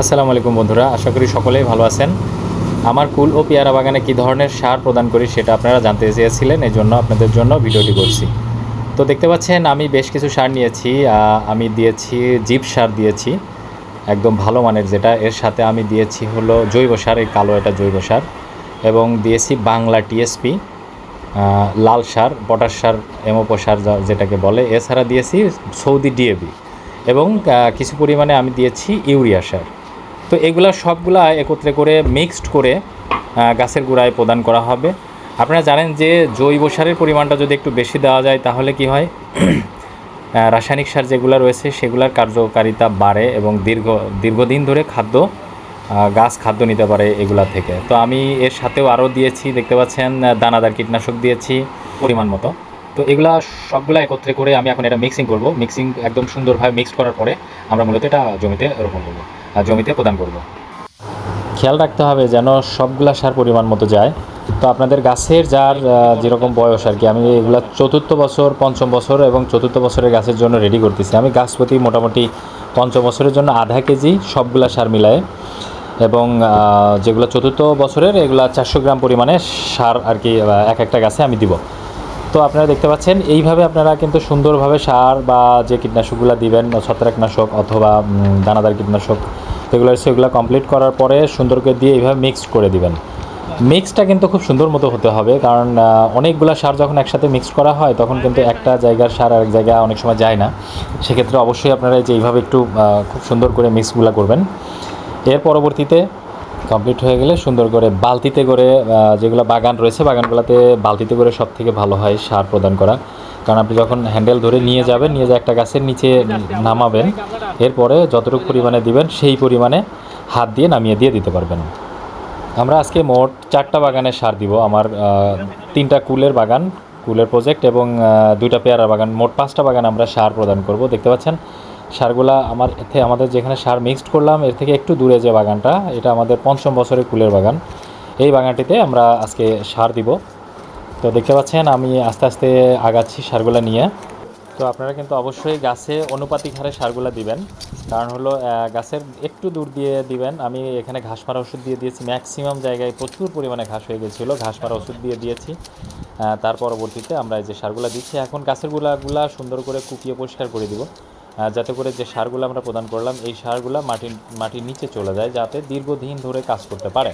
আসসালামু আলাইকুম বন্ধুরা, আশা করি সকলেই ভালো আছেন। আমার কুল ও পেয়ারা বাগানে কী ধরনের সার প্রদান করি সেটা আপনারা জানতে চেয়েছিলেন এই জন্য আপনাদের জন্য ভিডিওটি করছি। তো দেখতে পাচ্ছেন, আমি বেশ কিছু সার নিয়েছি আমি দিয়েছি জিপ সার দিয়েছি, একদম ভালো মানের যেটা। এর সাথে আমি দিয়েছি হলো জৈব সার, এই কালো এটা জৈব সার, এবং দিয়েছি বাংলা টিএসপি লাল সার, পটাশ সার, এমোপো সার যেটাকে বলে। এছাড়া দিয়েছি সৌদি ডিএবি এবং কিছু পরিমাণে আমি দিয়েছি ইউরিয়া সার। তো এগুলা সবগুলা একত্রে করে মিক্সড করে গাছের গোড়ায় প্রদান করা হবে। আপনারা জানেন যে জৈব সারের পরিমাণটা যদি একটু বেশি দেওয়া যায়, তাহলে কি হয়? রাসায়নিক সার যেগুলো রয়েছে, সেগুলোর কার্যকারিতা বাড়ে এবং দীর্ঘ, দীর্ঘদিন ধরে খাদ্য গাছ খাদ্য নিতে পারে এগুলা থেকে। তো আমি এর সাথেও আরও দিয়েছি, দেখতে পাচ্ছেন দানাদার কীটনাশক দিয়েছি, পরিমাণ মতো। তো এগুলা সবগুলো একত্রে করে আমি এখন এটা মিক্সিং করব। মিক্সিং একদম সুন্দরভাবে মিক্স করার পরে আমরা মূলত এটা জমিতে রোপণ করব আর জমিতে প্রদান করব। খেয়াল রাখতে হবে যেন সবগুলা সার পরিমাণ মতো যায়। তো আপনাদের গাছের যার যেরকম বয়স আর কি, আমি এগুলো চতুর্থ বছর, পঞ্চম বছর এবং চতুর্থ বছরের গাছের জন্য রেডি করতেছি। আমি গাছ প্রতি মোটামুটি পঞ্চম বছরের জন্য আধা কেজি সবগুলা সার মিলায়ে এবং যেগুলো চতুর্থ বছরের এগুলো চারশো গ্রাম পরিমাণে সার আর কি এক একটা গাছে আমি দিব। তো আপনারা দেখতে পাচ্ছেন, এইভাবে আপনারা কিন্তু সুন্দরভাবে সার বা যে কীটনাশকগুলো দিবেন, ছত্রাকনাশক অথবা দানাদার কীটনাশক, এগুলো সেগুলো কমপ্লিট করার পরে সুন্দর করে দিয়ে এইভাবে মিক্সড করে দিবেন। মিক্সটা কিন্তু খুব সুন্দর মতো হতে হবে, কারণ অনেকগুলো সার যখন একসাথে মিক্স করা হয়, তখন কিন্তু একটা জায়গার সার আরেক জায়গায় অনেক সময় যায় না। সেক্ষেত্রে অবশ্যই আপনারা যে এইভাবে একটু খুব সুন্দর করে মিক্সগুলো করবেন। এর পরবর্তীতে কমপ্লিট হয়ে গেলে সুন্দর করে বালতিতে করে যেগুলো বাগান রয়েছে, বাগানগুলোতে বালতিতে করে সব থেকে ভালো হয় সার প্রদান করা। কারণ আপনি যখন হ্যান্ডেল ধরে নিয়ে যাবেন, নিয়ে যা একটা গাছের নিচে নামাবেন, এরপরে যতটুকু পরিমাণে দিবেন, সেই পরিমাণে হাত দিয়ে নামিয়ে দিয়ে দিতে পারবেন। আমরা আজকে মোট চারটা বাগানে সার দিব। আমার তিনটা কুলের বাগান, কুলের প্রজেক্ট এবং দুইটা পেয়ারা বাগান। মোট পাঁচটা বাগান আমরা সার প্রদান করব। দেখতে পাচ্ছেন সারগুলা আমার এতে আমাদের যেখানে সার মিক্সড করলাম, এর থেকে একটু দূরে যে বাগানটা, এটা আমাদের পঞ্চম বছরের কুলের বাগান। এই বাগানটিতে আমরা আজকে সার দিব। তো দেখতে পাচ্ছেন, আমি আস্তে আস্তে আগাচ্ছি সারগুলা নিয়ে। তো আপনারা কিন্তু অবশ্যই গাছে অনুপাতিক হারে সারগুলা দিবেন। কারণ হলো গাছের একটু দূর দিয়ে দিবেন। আমি এখানে ঘাস মারা ওষুধ দিয়ে দিয়েছি। ম্যাক্সিমাম জায়গায় প্রচুর পরিমাণে ঘাস হয়ে গেছিল। ঘাস মারা ওষুধ দিয়ে দিয়েছি। তার পরবর্তীতে আমরা এই যে সারগুলা দিচ্ছি। এখন গাছের গুলাগুলা সুন্দর করে কুপিয়ে পরিষ্কার করে দিব। যাতে করে যে সারগুলো আমরা প্রদান করলাম, এই সারগুলো মাটির মাটির নিচে চলে যায় যাতে দীর্ঘদিন ধরে কাজ করতে পারে।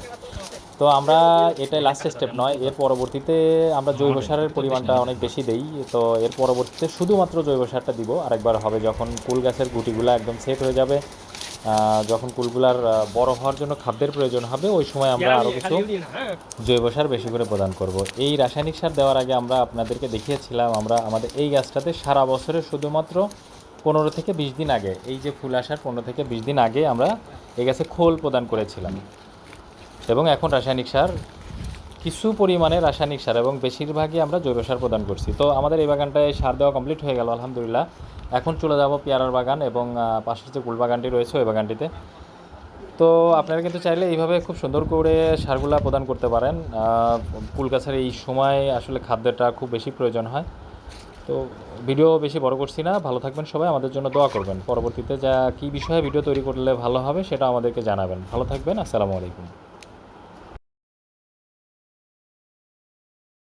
তো আমরা এটাই লাস্ট স্টেপ নয়, এর পরবর্তীতে আমরা জৈব সারের পরিমাণটা অনেক বেশি দেই। তো এর পরবর্তীতে শুধুমাত্র জৈব সারটা দিব, আরেকবার হবে যখন কুল গাছের গুটিগুলো একদম সেট হয়ে যাবে। যখন কুলগুলার বড় হওয়ার জন্য খাদ্যের প্রয়োজন হবে, ওই সময় আমরা আরও কিছু জৈব সার বেশি করে প্রদান করব। এই রাসায়নিক সার দেওয়ার আগে আমরা আপনাদেরকে দেখিয়েছিলাম, আমরা আমাদের এই গাছটাতে সারা বছরে শুধুমাত্র পনেরো থেকে বিশ দিন আগে, এই যে ফুল আসার পনেরো থেকে বিশ দিন আগে আমরা এই গাছে খোল প্রদান করেছিলাম। এবং এখন রাসায়নিক সার, কিছু পরিমাণে রাসায়নিক সার এবং বেশিরভাগই আমরা জৈব সার প্রদান করছি। তো আমাদের এই বাগানটায় সার দেওয়া কমপ্লিট হয়ে গেল, আলহামদুলিল্লাহ। এখন চলে যাব পেয়ারার বাগান এবং পাশের যে কুল বাগানটি রয়েছে ওই বাগানটিতে। তো আপনারা কিন্তু চাইলে এইভাবে খুব সুন্দর করে সারগুলা প্রদান করতে পারেন। কুল গাছের এই সময় আসলে খাদ্যটা খুব বেশি প্রয়োজন হয়। তো ভিডিও বেশি বড় করছি না। ভালো থাকবেন সবাই, আমাদের জন্য দোয়া করবেন। পরবর্তীতে যা কী বিষয়ে ভিডিও তৈরি করলে ভালো হবে সেটা আমাদেরকে জানাবেন। ভালো থাকবেন, আসসালামু আলাইকুম।